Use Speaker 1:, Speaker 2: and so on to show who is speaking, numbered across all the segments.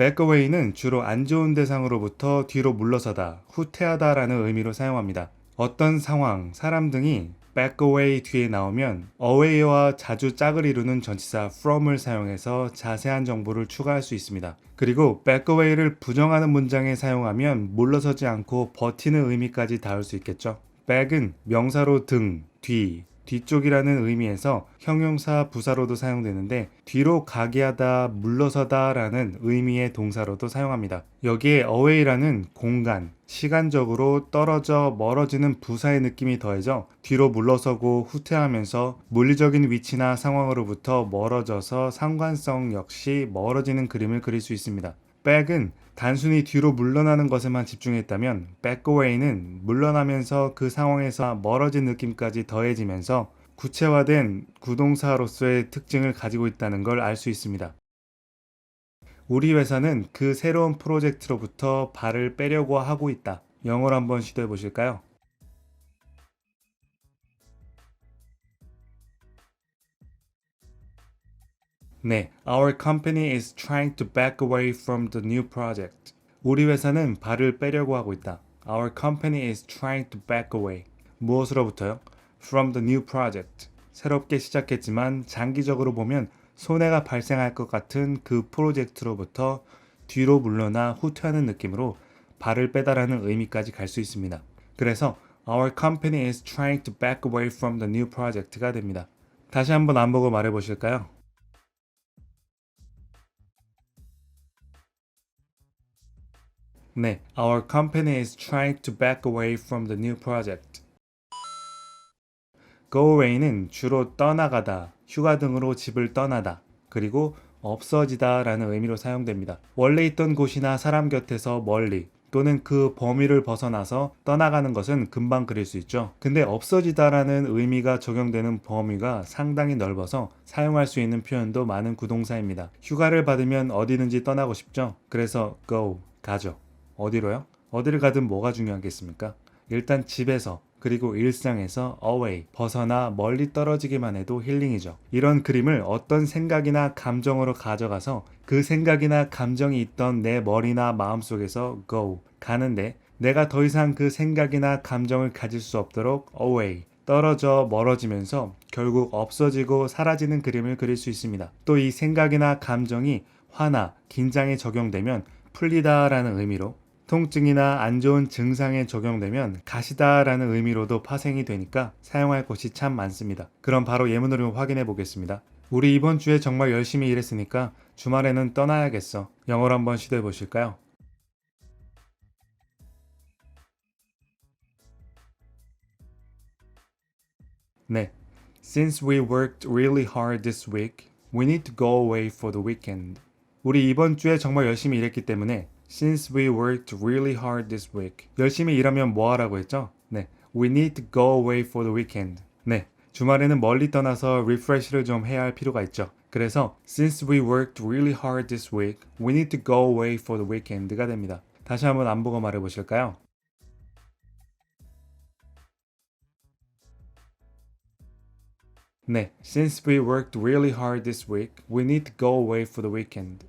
Speaker 1: backaway는 주로 안 좋은 대상으로부터 뒤로 물러서다, 후퇴하다라는 의미로 사용합니다. 어떤 상황, 사람 등이 backaway 뒤에 나오면 away와 자주 짝을 이루는 전치사 from을 사용해서 자세한 정보를 추가할 수 있습니다. 그리고 backaway를 부정하는 문장에 사용하면 물러서지 않고 버티는 의미까지 닿을 수 있겠죠. back은 명사로 등, 뒤, 뒤쪽이라는 의미에서 형용사 부사로도 사용되는데 뒤로 가게 하다, 물러서다 라는 의미의 동사로도 사용합니다. 여기에 away라는 공간, 시간적으로 떨어져 멀어지는 부사의 느낌이 더해져 뒤로 물러서고 후퇴하면서 물리적인 위치나 상황으로부터 멀어져서 상관성 역시 멀어지는 그림을 그릴 수 있습니다. Back은 단순히 뒤로 물러나는 것에만 집중했다면 backaway는 물러나면서 그 상황에서 멀어진 느낌까지 더해지면서 구체화된 구동사로서의 특징을 가지고 있다는 걸 알 수 있습니다. 우리 회사는 그 새로운 프로젝트로부터 발을 빼려고 하고 있다. 영어로 한번 시도해 보실까요? 네, our company is trying to back away from the new project. 우리 회사는 발을 빼려고 하고 있다. Our company is trying to back away. 무엇으로부터요? From the new project. 새롭게 시작했지만 장기적으로 보면 손해가 발생할 것 같은 그 프로젝트로부터 뒤로 물러나 후퇴하는 느낌으로 발을 빼다라는 의미까지 갈 수 있습니다. 그래서 Our company is trying to back away from the new project가 됩니다. 다시 한번 안 보고 말해 보실까요? 네, our company is trying to back away from the new project. go away는 주로 떠나가다, 휴가 등으로 집을 떠나다, 그리고 없어지다 라는 의미로 사용됩니다. 원래 있던 곳이나 사람 곁에서 멀리 또는 그 범위를 벗어나서 떠나가는 것은 금방 그릴 수 있죠. 근데 없어지다라는 의미가 적용되는 범위가 상당히 넓어서 사용할 수 있는 표현도 많은 구동사입니다. 휴가를 받으면 어디든지 떠나고 싶죠. 그래서 go, 가죠. 어디로요? 어디를 가든 뭐가 중요하겠습니까? 일단 집에서 그리고 일상에서 away, 벗어나 멀리 떨어지기만 해도 힐링이죠. 이런 그림을 어떤 생각이나 감정으로 가져가서 그 생각이나 감정이 있던 내 머리나 마음속에서 go, 가는데 내가 더 이상 그 생각이나 감정을 가질 수 없도록 away, 떨어져 멀어지면서 결국 없어지고 사라지는 그림을 그릴 수 있습니다. 또 이 생각이나 감정이 화나 긴장에 적용되면 풀리다라는 의미로 통증이나 안 좋은 증상에 적용되면 가시다라는 의미로도 파생이 되니까 사용할 곳이 참 많습니다. 그럼 바로 예문으로 확인해 보겠습니다. 우리 이번 주에 정말 열심히 일했으니까 주말에는 떠나야겠어. 영어로 한번 시도해 보실까요? 네. Since we worked really hard this week, we need to go away for the weekend. 우리 이번 주에 정말 열심히 일했기 때문에 Since we worked really hard this week. 열심히 일하면 뭐 하라고 했죠? 네. We need to go away for the weekend. 네. 주말에는 멀리 떠나서 리프레시를 좀 해야 할 필요가 있죠. 그래서 since we worked really hard this week, we need to go away for the weekend가 됩니다. 다시 한번 안 보고 말해 보실까요? 네. Since we worked really hard this week, we need to go away for the weekend.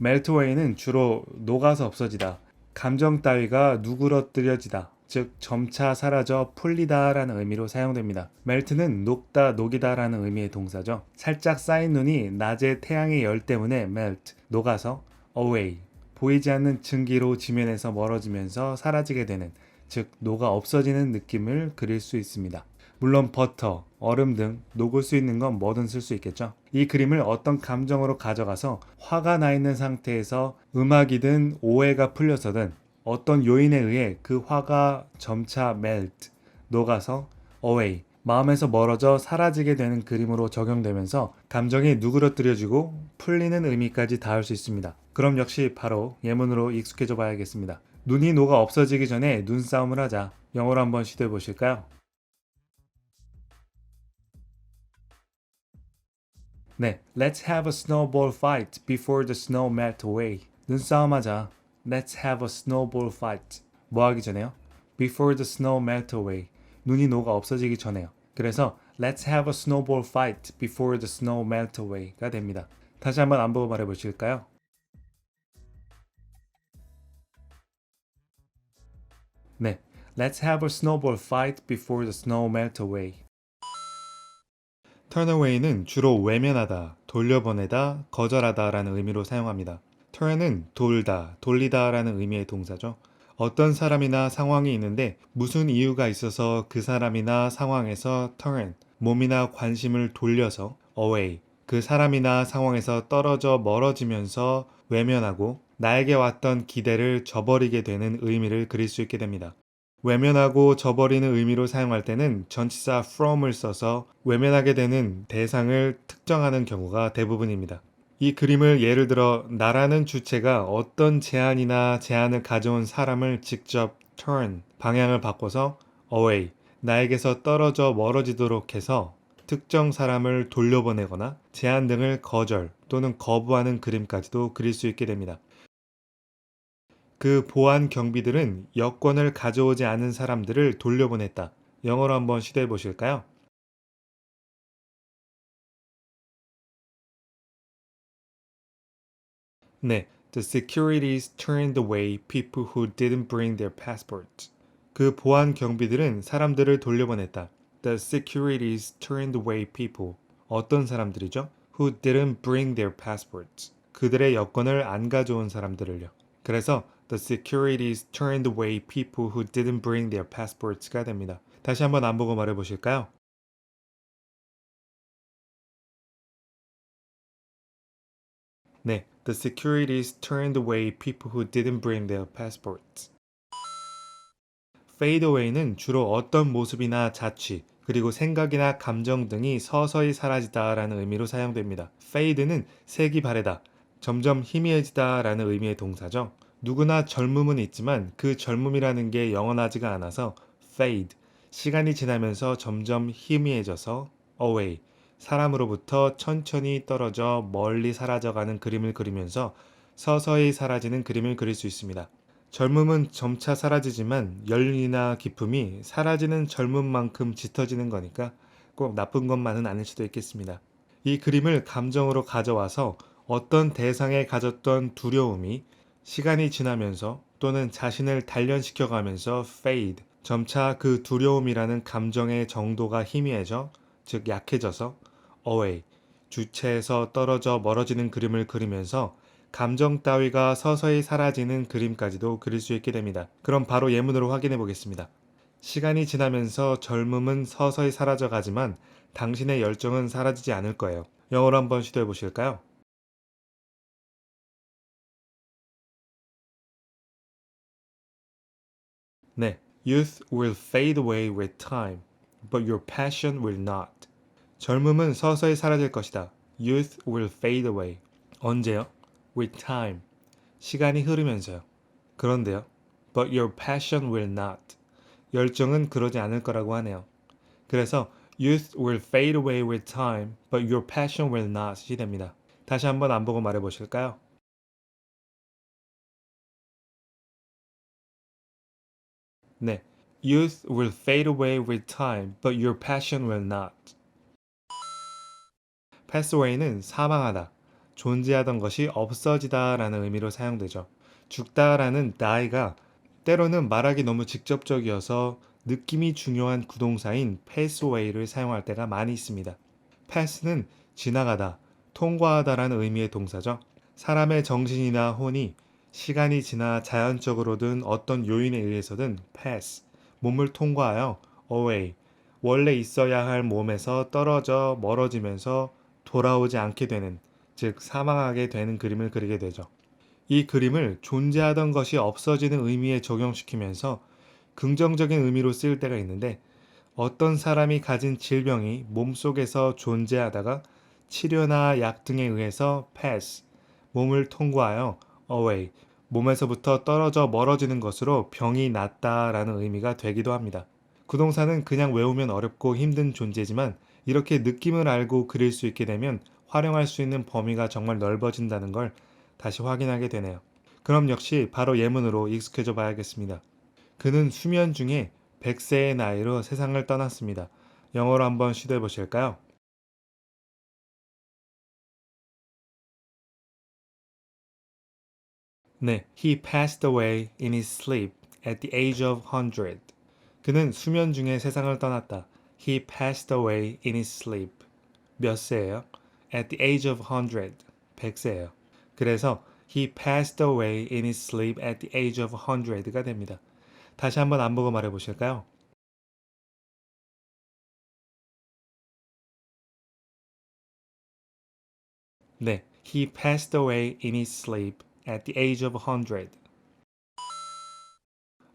Speaker 1: 멜트웨이는 주로 녹아서 없어지다, 감정 따위가 누그러뜨려지다, 즉 점차 사라져 풀리다라는 의미로 사용됩니다. 멜트는 녹다, 녹이다라는 의미의 동사죠. 살짝 쌓인 눈이 낮의 태양의 열 때문에 melt, 녹아서 away, 보이지 않는 증기로 지면에서 멀어지면서 사라지게 되는, 즉 녹아 없어지는 느낌을 그릴 수 있습니다. 물론 버터, 얼음 등 녹을 수 있는 건 뭐든 쓸 수 있겠죠. 이 그림을 어떤 감정으로 가져가서 화가 나 있는 상태에서 음악이든 오해가 풀려서든 어떤 요인에 의해 그 화가 점차 melt, 녹아서 away, 마음에서 멀어져 사라지게 되는 그림으로 적용되면서 감정이 누그러뜨려지고 풀리는 의미까지 닿을 수 있습니다. 그럼 역시 바로 예문으로 익숙해져 봐야겠습니다. 눈이 녹아 없어지기 전에 눈싸움을 하자. 영어로 한번 시도해 보실까요? 네, Let's have a snowball fight before the snow melt away. 눈싸움하자. Let's have a snowball fight. 뭐 하기 전에요? Before the snow melt away. 눈이 녹아 없어지기 전에요. 그래서 Let's have a snowball fight before the snow melt away가 됩니다. 다시 한번 안 보고 말해 보실까요? 네, Let's have a snowball fight before the snow melt away. Turn away는 주로 외면하다, 돌려보내다, 거절하다 라는 의미로 사용합니다. turn은 돌다, 돌리다 라는 의미의 동사죠. 어떤 사람이나 상황이 있는데 무슨 이유가 있어서 그 사람이나 상황에서 turn, 몸이나 관심을 돌려서 away, 그 사람이나 상황에서 떨어져 멀어지면서 외면하고 나에게 왔던 기대를 저버리게 되는 의미를 그릴 수 있게 됩니다. 외면하고 저버리는 의미로 사용할 때는 전치사 from을 써서 외면하게 되는 대상을 특정하는 경우가 대부분입니다. 이 그림을 예를 들어 나라는 주체가 어떤 제안이나 제안을 가져온 사람을 직접 turn, 방향을 바꿔서 away, 나에게서 떨어져 멀어지도록 해서 특정 사람을 돌려보내거나 제안 등을 거절 또는 거부하는 그림까지도 그릴 수 있게 됩니다. 그 보안 경비들은 여권을 가져오지 않은 사람들을 돌려보냈다. 영어로 한번 시도해 보실까요? 네, the securities turned away people who didn't bring their passports. 그 보안 경비들은 사람들을 돌려보냈다. The securities turned away people. 어떤 사람들이죠? Who didn't bring their passports. 그들의 여권을 안 가져온 사람들을요. 그래서 the securities turned away people who didn't bring their passports가 됩니다. 다시 한번 안 보고 말해 보실까요? 네, the securities turned away people who didn't bring their passports. fade away는 주로 어떤 모습이나 자취, 그리고 생각이나 감정 등이 서서히 사라지다라는 의미로 사용됩니다. fade는 색이 바래다, 점점 희미해지다라는 의미의 동사죠. 누구나 젊음은 있지만 그 젊음이라는 게 영원하지가 않아서 fade, 시간이 지나면서 점점 희미해져서 away, 사람으로부터 천천히 떨어져 멀리 사라져가는 그림을 그리면서 서서히 사라지는 그림을 그릴 수 있습니다. 젊음은 점차 사라지지만 연륜이나 기품이 사라지는 젊음만큼 짙어지는 거니까 꼭 나쁜 것만은 아닐 수도 있겠습니다. 이 그림을 감정으로 가져와서 어떤 대상에 가졌던 두려움이 시간이 지나면서 또는 자신을 단련시켜 가면서 fade, 점차 그 두려움이라는 감정의 정도가 희미해져, 즉 약해져서 away, 주체에서 떨어져 멀어지는 그림을 그리면서 감정 따위가 서서히 사라지는 그림까지도 그릴 수 있게 됩니다. 그럼 바로 예문으로 확인해 보겠습니다. 시간이 지나면서 젊음은 서서히 사라져 가지만 당신의 열정은 사라지지 않을 거예요. 영어로 한번 시도해 보실까요? 네. Youth will fade away with time, but your passion will not. 젊음은 서서히 사라질 것이다. Youth will fade away. 언제요? With time. 시간이 흐르면서요. 그런데요. But your passion will not. 열정은 그러지 않을 거라고 하네요. 그래서 Youth will fade away with time, but your passion will not이 됩니다. 다시 한번 안 보고 말해 보실까요? 네. Youth will fade away with time, but your passion will not. pass away는 사망하다, 존재하던 것이 없어지다 라는 의미로 사용되죠. 죽다라는 die가 때로는 말하기 너무 직접적이어서 느낌이 중요한 구동사인 pass away를 사용할 때가 많이 있습니다. pass는 지나가다, 통과하다라는 의미의 동사죠. 사람의 정신이나 혼이 시간이 지나 자연적으로든 어떤 요인에 의해서든 pass, 몸을 통과하여 away, 원래 있어야 할 몸에서 떨어져 멀어지면서 돌아오지 않게 되는, 즉 사망하게 되는 그림을 그리게 되죠. 이 그림을 존재하던 것이 없어지는 의미에 적용시키면서 긍정적인 의미로 쓰일 때가 있는데 어떤 사람이 가진 질병이 몸속에서 존재하다가 치료나 약 등에 의해서 pass, 몸을 통과하여 away, 몸에서부터 떨어져 멀어지는 것으로 병이 낫다라는 의미가 되기도 합니다. 구동사는 그냥 외우면 어렵고 힘든 존재지만 이렇게 느낌을 알고 그릴 수 있게 되면 활용할 수 있는 범위가 정말 넓어진다는 걸 다시 확인하게 되네요. 그럼 역시 바로 예문으로 익숙해져 봐야겠습니다. 그는 수면 중에 100세의 나이로 세상을 떠났습니다. 영어로 한번 시도해 보실까요? 네, he passed away in his sleep at the age of 100. 그는 수면 중에 세상을 떠났다. He passed away in his sleep. 몇 세예요? At the age of 100. 100세예요. 그래서 he passed away in his sleep at the age of 100가 됩니다. 다시 한번 안 보고 말해 보실까요? 네, he passed away in his sleep at the age of 100.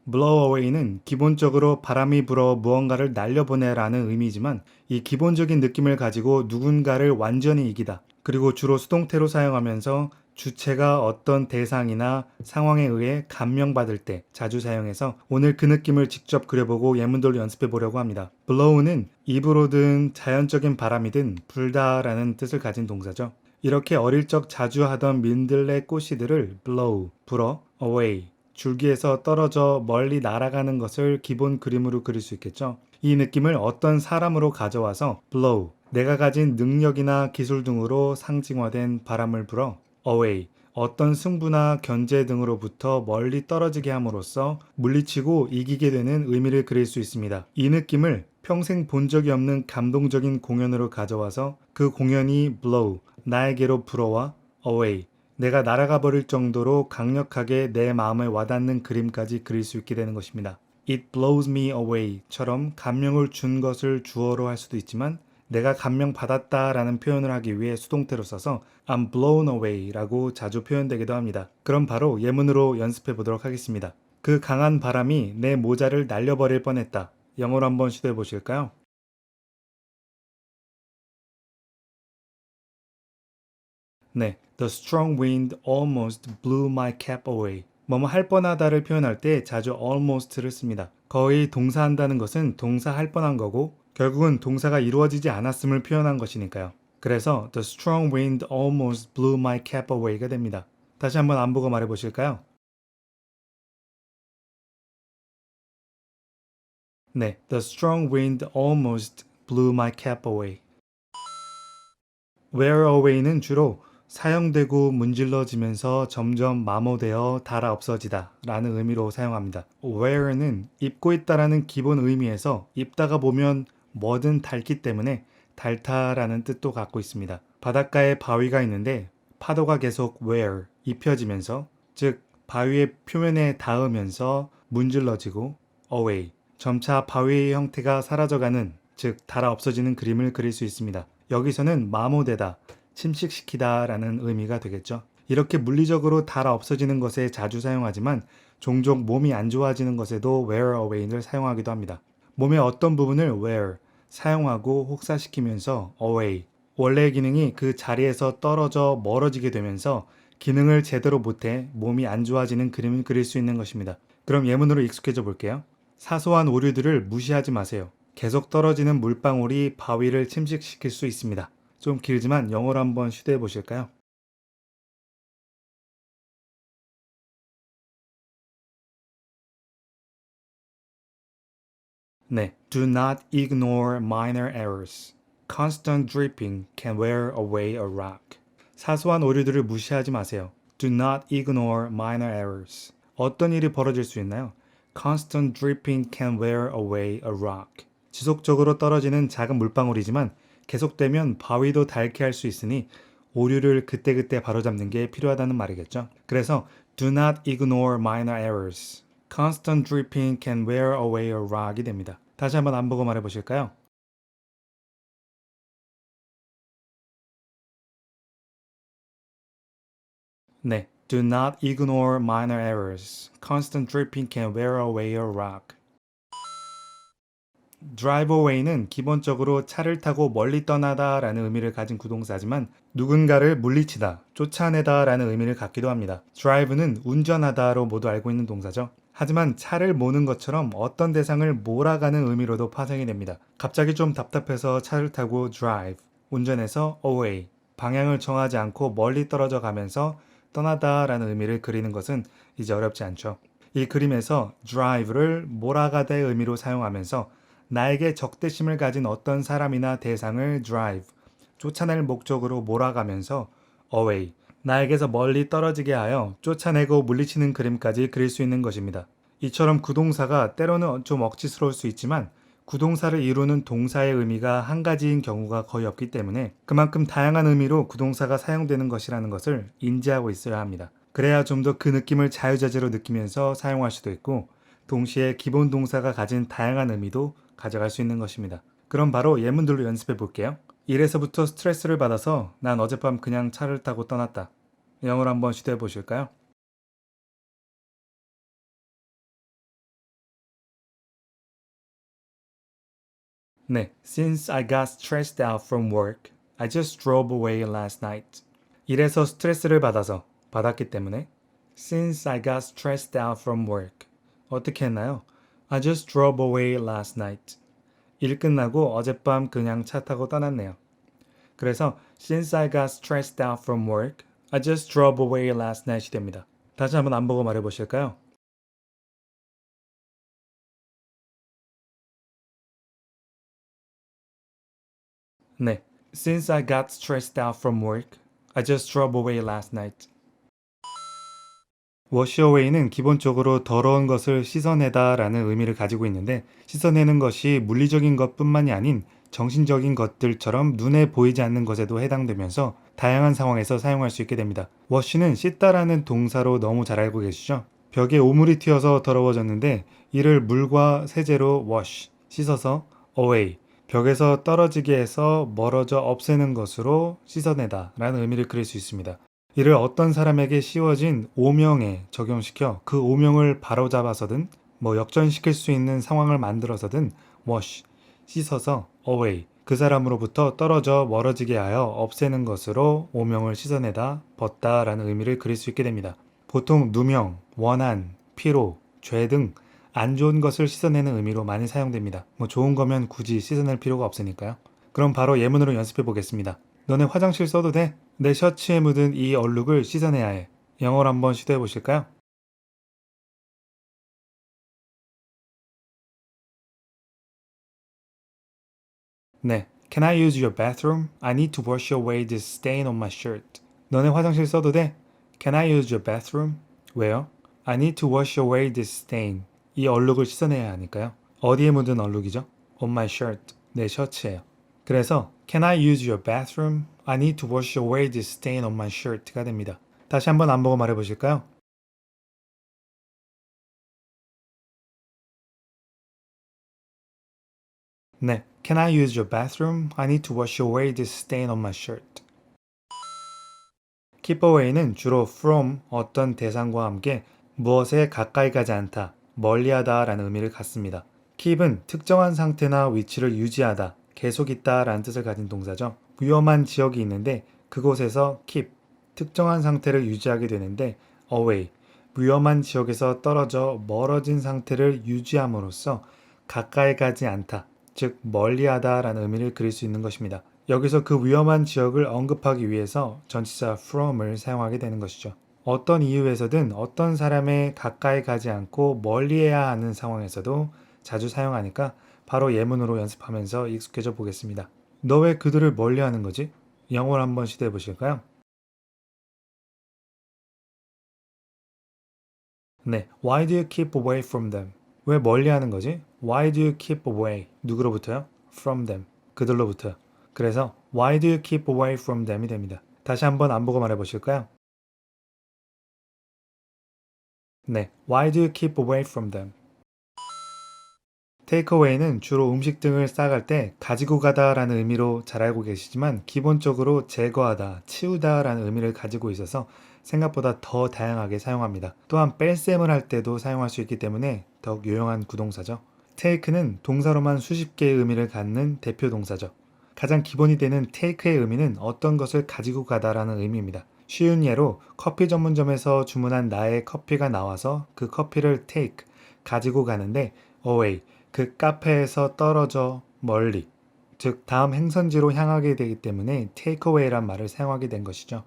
Speaker 1: blow away는 기본적으로 바람이 불어 무언가를 날려보내라는 의미지만 이 기본적인 느낌을 가지고 누군가를 완전히 이기다. 그리고 주로 수동태로 사용하면서 주체가 어떤 대상이나 상황에 의해 감명받을 때 자주 사용해서 오늘 그 느낌을 직접 그려보고 예문들로 연습해 보려고 합니다. blow는 입으로든 자연적인 바람이든 불다라는 뜻을 가진 동사죠. 이렇게 어릴 적 자주 하던 민들레 꽃이들을 blow, 불어, away, 줄기에서 떨어져 멀리 날아가는 것을 기본 그림으로 그릴 수 있겠죠. 이 느낌을 어떤 사람으로 가져와서 blow, 내가 가진 능력이나 기술 등으로 상징화된 바람을 불어 away, 어떤 승부나 견제 등으로부터 멀리 떨어지게 함으로써 물리치고 이기게 되는 의미를 그릴 수 있습니다. 이 느낌을 평생 본 적이 없는 감동적인 공연으로 가져와서 그 공연이 blow, 나에게로 불어와 away, 내가 날아가 버릴 정도로 강력하게 내 마음에 와닿는 그림까지 그릴 수 있게 되는 것입니다. It blows me away처럼 감명을 준 것을 주어로 할 수도 있지만 내가 감명 받았다라는 표현을 하기 위해 수동태로 써서 I'm blown away라고 자주 표현되기도 합니다. 그럼 바로 예문으로 연습해 보도록 하겠습니다. 그 강한 바람이 내 모자를 날려버릴 뻔했다. 영어로 한번 시도해 보실까요? 네, The strong wind almost blew my cap away. 뭐뭐 할 뻔하다를 표현할 때 자주 almost를 씁니다. 거의 동사한다는 것은 동사 할 뻔한 거고 결국은 동사가 이루어지지 않았음을 표현한 것이니까요. 그래서 The strong wind almost blew my cap away가 됩니다. 다시 한번 안 보고 말해 보실까요? 네, The strong wind almost blew my cap away. wear away는 주로 사용되고 문질러지면서 점점 마모되어 닳아 없어지다 라는 의미로 사용합니다. wear는 입고 있다라는 기본 의미에서 입다가 보면 뭐든 닳기 때문에 닳다라는 뜻도 갖고 있습니다. 바닷가에 바위가 있는데 파도가 계속 wear, 입혀지면서 즉 바위의 표면에 닿으면서 문질러지고 away, 점차 바위의 형태가 사라져가는 즉 닳아 없어지는 그림을 그릴 수 있습니다. 여기서는 마모되다, 침식시키다 라는 의미가 되겠죠. 이렇게 물리적으로 닳아 없어지는 것에 자주 사용하지만 종종 몸이 안 좋아지는 것에도 wear away를 사용하기도 합니다. 몸의 어떤 부분을 wear, 사용하고 혹사시키면서 away, 원래의 기능이 그 자리에서 떨어져 멀어지게 되면서 기능을 제대로 못해 몸이 안 좋아지는 그림을 그릴 수 있는 것입니다. 그럼 예문으로 익숙해져 볼게요. 사소한 오류들을 무시하지 마세요. 계속 떨어지는 물방울이 바위를 침식시킬 수 있습니다. 좀 길지만 영어로 한번 시도해 보실까요? 네, do not ignore minor errors. Constant dripping can wear away a rock. 사소한 오류들을 무시하지 마세요. Do not ignore minor errors. 어떤 일이 벌어질 수 있나요? Constant dripping can wear away a rock. 지속적으로 떨어지는 작은 물방울이지만 계속되면 바위도 닳게 할 수 있으니 오류를 그때그때 바로잡는 게 필요하다는 말이겠죠. 그래서 do not ignore minor errors. Constant dripping can wear away a rock이 됩니다. 다시 한번 안 보고 말해 보실까요? 네, do not ignore minor errors. Constant dripping can wear away a rock. drive away는 기본적으로 차를 타고 멀리 떠나다 라는 의미를 가진 구동사지만 누군가를 물리치다, 쫓아내다 라는 의미를 갖기도 합니다. drive는 운전하다로 모두 알고 있는 동사죠. 하지만 차를 모는 것처럼 어떤 대상을 몰아가는 의미로도 파생이 됩니다. 갑자기 좀 답답해서 차를 타고 drive, 운전해서 away, 방향을 정하지 않고 멀리 떨어져 가면서 떠나다 라는 의미를 그리는 것은 이제 어렵지 않죠. 이 그림에서 drive를 몰아가다의 의미로 사용하면서 나에게 적대심을 가진 어떤 사람이나 대상을 drive, 쫓아낼 목적으로 몰아가면서 away, 나에게서 멀리 떨어지게 하여 쫓아내고 물리치는 그림까지 그릴 수 있는 것입니다. 이처럼 구동사가 때로는 좀 억지스러울 수 있지만 구동사를 이루는 동사의 의미가 한 가지인 경우가 거의 없기 때문에 그만큼 다양한 의미로 구동사가 사용되는 것이라는 것을 인지하고 있어야 합니다. 그래야 좀 더 그 느낌을 자유자재로 느끼면서 사용할 수도 있고 동시에 기본 동사가 가진 다양한 의미도 가져갈 수 있는 것입니다. 그럼 바로 예문들로 연습해 볼게요. 1에서부터 스트레스를 받아서 난 어젯밤 그냥 차를 타고 떠났다. 영어로 한번 시도해 보실까요? 네, since I got stressed out from work, I just drove away last night. 일에서 스트레스를 받아서 받았기 때문에 since I got stressed out from work 어떻게 했나요? I just drove away last night. 일 끝나고 어젯밤 그냥 차 타고 떠났네요. 그래서 since I got stressed out from work, I just drove away last night이 됩니다. 다시 한번 안 보고 말해 보실까요? 네. Since I got stressed out from work, I just drove away last night. away는 기본적으로 더러운 것을 씻어내다 라는 의미를 가지고 있는데 씻어내는 것이 물리적인 것뿐만이 아닌 정신적인 것들처럼 눈에 보이지 않는 것에도 해당되면서 다양한 상황에서 사용할 수 있게 됩니다. wash는 씻다라는 동사로 너무 잘 알고 계시죠? 벽에 오물이 튀어서 더러워졌는데 이를 물과 세제로 wash, 씻어서 away, 벽에서 떨어지게 해서 멀어져 없애는 것으로 씻어내다 라는 의미를 그릴 수 있습니다. 이를 어떤 사람에게 씌워진 오명에 적용시켜 그 오명을 바로잡아서든 뭐 역전시킬 수 있는 상황을 만들어서든 wash, 씻어서 away, 그 사람으로부터 떨어져 멀어지게 하여 없애는 것으로 오명을 씻어내다, 벗다 라는 의미를 그릴 수 있게 됩니다. 보통 누명, 원한, 피로, 죄 등 안 좋은 것을 씻어내는 의미로 많이 사용됩니다. 뭐 좋은 거면 굳이 씻어낼 필요가 없으니까요. 그럼 바로 예문으로 연습해 보겠습니다. 너네 화장실 써도 돼? 내 셔츠에 묻은 이 얼룩을 씻어내야 해. 영어로 한번 시도해 보실까요? 네. Can I use your bathroom? I need to wash away this stain on my shirt. 너네 화장실 써도 돼? Can I use your bathroom? 왜요? I need to wash away this stain. 이 얼룩을 씻어내야 하니까요. 어디에 묻은 얼룩이죠? On my shirt. 내 셔츠예요. 그래서 Can I use your bathroom? I need to wash away this stain on my shirt가 됩니다. 다시 한번 안 보고 말해 보실까요? 네. Can I use your bathroom? I need to wash away this stain on my shirt. keep away는 주로 from 어떤 대상과 함께 무엇에 가까이 가지 않다, 멀리하다 라는 의미를 갖습니다. keep은 특정한 상태나 위치를 유지하다, 계속 있다 라는 뜻을 가진 동사죠. 위험한 지역이 있는데 그곳에서 keep, 특정한 상태를 유지하게 되는데 away, 위험한 지역에서 떨어져 멀어진 상태를 유지함으로써 가까이 가지 않다, 즉 멀리하다 라는 의미를 그릴 수 있는 것입니다. 여기서 그 위험한 지역을 언급하기 위해서 전치사 from을 사용하게 되는 것이죠. 어떤 이유에서든 어떤 사람에 가까이 가지 않고 멀리해야 하는 상황에서도 자주 사용하니까 바로 예문으로 연습하면서 익숙해져 보겠습니다. 너 왜 그들을 멀리 하는 거지? 영어로 한번 시도해 보실까요? 네, why do you keep away from them? 왜 멀리 하는 거지? Why do you keep away? 누구로부터요? From them. 그들로부터요. 그래서 why do you keep away from them이 됩니다. 다시 한번 안 보고 말해 보실까요? 네, why do you keep away from them? 테이크어웨이는 주로 음식 등을 싸갈 때 가지고 가다라는 의미로 잘 알고 계시지만 기본적으로 제거하다, 치우다라는 의미를 가지고 있어서 생각보다 더 다양하게 사용합니다. 또한 뺄셈을 할 때도 사용할 수 있기 때문에 더욱 유용한 구동사죠. take는 동사로만 수십 개의 의미를 갖는 대표 동사죠. 가장 기본이 되는 take의 의미는 어떤 것을 가지고 가다라는 의미입니다. 쉬운 예로 커피 전문점에서 주문한 나의 커피가 나와서 그 커피를 take, 가지고 가는데 away, 그 카페에서 떨어져 멀리, 즉 다음 행선지로 향하게 되기 때문에 take away란 말을 사용하게 된 것이죠.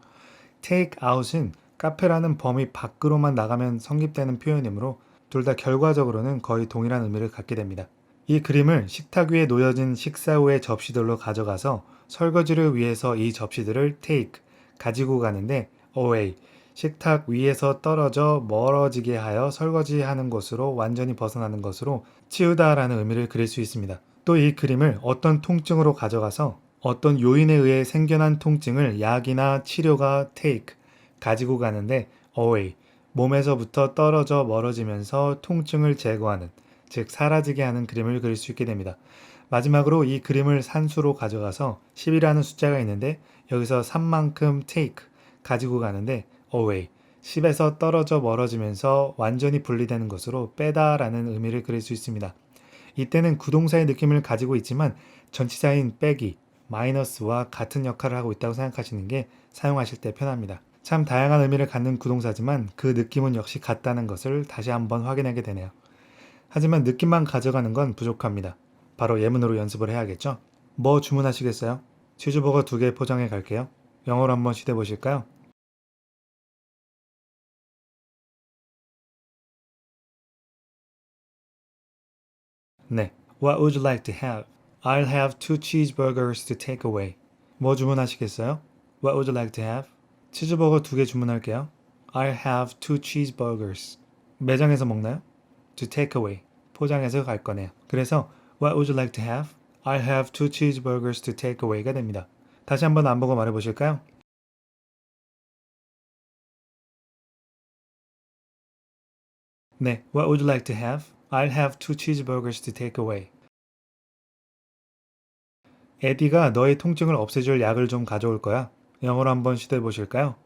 Speaker 1: take out은 카페라는 범위 밖으로만 나가면 성립되는 표현이므로 둘 다 결과적으로는 거의 동일한 의미를 갖게 됩니다. 이 그림을 식탁 위에 놓여진 식사 후의 접시들로 가져가서 설거지를 위해서 이 접시들을 take, 가지고 가는데 away, 식탁 위에서 떨어져 멀어지게 하여 설거지하는 것으로 완전히 벗어나는 것으로 치우다라는 의미를 그릴 수 있습니다. 또 이 그림을 어떤 통증으로 가져가서 어떤 요인에 의해 생겨난 통증을 약이나 치료가 take 가지고 가는데 away 몸에서부터 떨어져 멀어지면서 통증을 제거하는 즉 사라지게 하는 그림을 그릴 수 있게 됩니다. 마지막으로 이 그림을 산수로 가져가서 10이라는 숫자가 있는데 여기서 3만큼 take 가지고 가는데 away 10에서 떨어져 멀어지면서 완전히 분리되는 것으로 빼다라는 의미를 그릴 수 있습니다. 이때는 구동사의 느낌을 가지고 있지만 전치사인 빼기, 마이너스와 같은 역할을 하고 있다고 생각하시는 게 사용하실 때 편합니다. 참 다양한 의미를 갖는 구동사지만 그 느낌은 역시 같다는 것을 다시 한번 확인하게 되네요. 하지만 느낌만 가져가는 건 부족합니다. 바로 예문으로 연습을 해야겠죠? 뭐 주문하시겠어요? 치즈버거 두 개 포장해 갈게요. 영어로 한번 시도해 보실까요? 네. What would you like to have? I'll have two cheeseburgers to take away. 뭐 주문하시겠어요? What would you like to have? 치즈버거 두 개 주문할게요. I'll have two cheeseburgers. 매장에서 먹나요? To take away. 포장해서 갈 거네요. 그래서 What would you like to have? I'll have two cheeseburgers to take away가 됩니다. 다시 한번 안 보고 말해 보실까요? 네. What would you like to have? I'll have two cheeseburgers to take away. 에디가 너의 통증을 없애줄 약을 좀 가져올 거야. 영어로 한번 시도해 보실까요?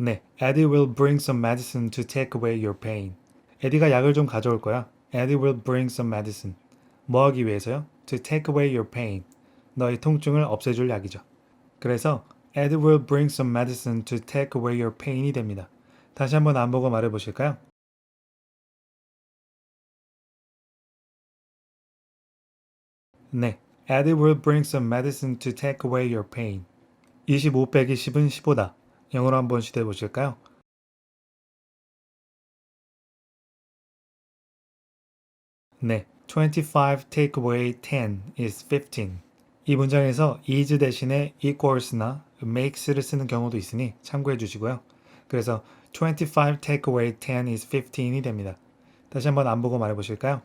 Speaker 1: 네, Eddie will bring some medicine to take away your pain. 에디가 약을 좀 가져올 거야. Eddie will bring some medicine. 뭐 하기 위해서요? To take away your pain. 너의 통증을 없애줄 약이죠. 그래서 Eddie will bring some medicine to take away your pain이 됩니다. 다시 한번 안 보고 말해 보실까요? 네, Eddie will bring some medicine to take away your pain. 25 빼기 10은 15다. 영어로 한번 시도해 보실까요? 네, 25 take away 10 is 15. 이 문장에서 is 대신에 equals나 makes를 쓰는 경우도 있으니 참고해 주시고요. 그래서 25 take away 10 is 15이 됩니다. 다시 한번 안 보고 말해 보실까요?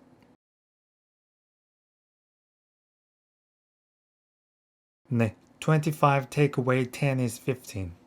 Speaker 1: 네, 25 take away 10 is 15.